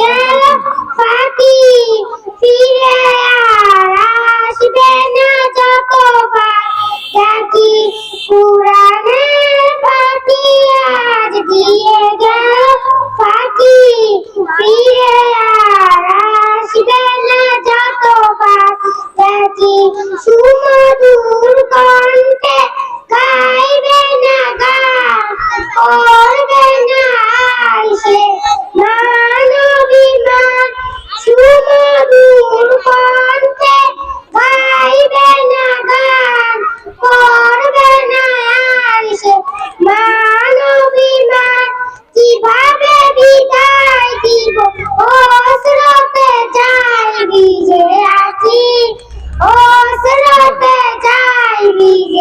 গেল পাখি ফিরে আর আসবে না যতবার। ডাকি পুরাণের পাখি আজ দিয়ে গেল। পাখি ফিরে আর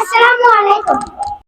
আসসালামু আলাইকুম।